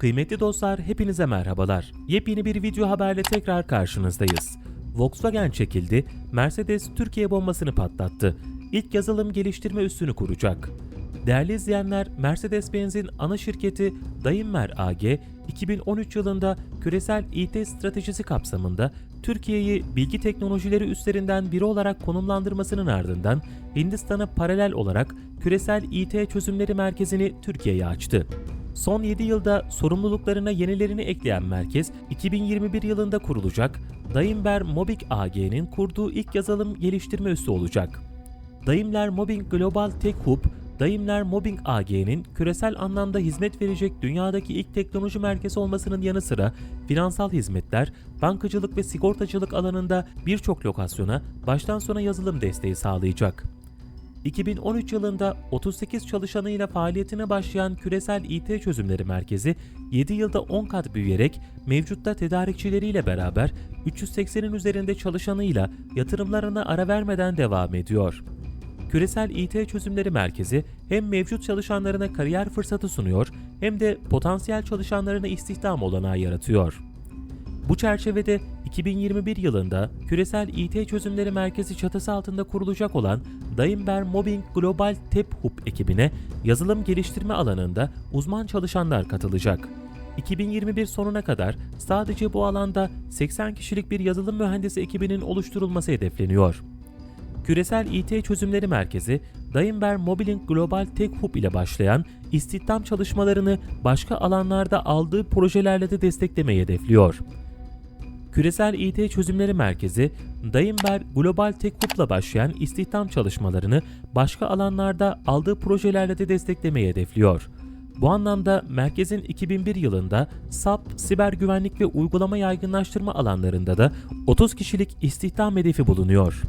Kıymetli dostlar hepinize merhabalar. Yepyeni bir video haberle tekrar karşınızdayız. Volkswagen çekildi, Mercedes Türkiye bombasını patlattı. İlk yazılım geliştirme üssünü kuracak. Değerli izleyenler, Mercedes-Benz'in ana şirketi Daimler AG, 2013 yılında küresel IT stratejisi kapsamında Türkiye'yi bilgi teknolojileri üstlerinden biri olarak konumlandırmasının ardından Hindistan'a paralel olarak küresel IT çözümleri merkezini Türkiye'ye açtı. Son 7 yılda sorumluluklarına yenilerini ekleyen merkez, 2021 yılında kurulacak Daimler Mobbing AG'nin kurduğu ilk yazılım geliştirme üssü olacak. Daimler Mobbing Global Tech Hub, Daimler Mobbing AG'nin küresel anlamda hizmet verecek dünyadaki ilk teknoloji merkezi olmasının yanı sıra finansal hizmetler, bankacılık ve sigortacılık alanında birçok lokasyona baştan sona yazılım desteği sağlayacak. 2013 yılında 38 çalışanıyla faaliyetine başlayan Küresel IT Çözümleri Merkezi 7 yılda 10 kat büyüyerek mevcutta tedarikçileriyle beraber 380'in üzerinde çalışanıyla yatırımlarına ara vermeden devam ediyor. Küresel IT Çözümleri Merkezi hem mevcut çalışanlarına kariyer fırsatı sunuyor hem de potansiyel çalışanlarına istihdam olanağı yaratıyor. Bu çerçevede 2021 yılında Küresel IT Çözümleri Merkezi çatısı altında kurulacak olan Daimler Mobbing Global Tech Hub ekibine yazılım geliştirme alanında uzman çalışanlar katılacak. 2021 sonuna kadar sadece bu alanda 80 kişilik bir yazılım mühendisi ekibinin oluşturulması hedefleniyor. Küresel IT Çözümleri Merkezi, Daimler Mobiling Global Tech Hub ile başlayan istihdam çalışmalarını başka alanlarda aldığı projelerle de desteklemeyi hedefliyor. Küresel IT Çözümleri Merkezi, Daimler Global Tech Hub'la başlayan istihdam çalışmalarını başka alanlarda aldığı projelerle de desteklemeyi hedefliyor. Bu anlamda merkezin 2001 yılında SAP, siber güvenlik ve uygulama yaygınlaştırma alanlarında da 30 kişilik istihdam hedefi bulunuyor.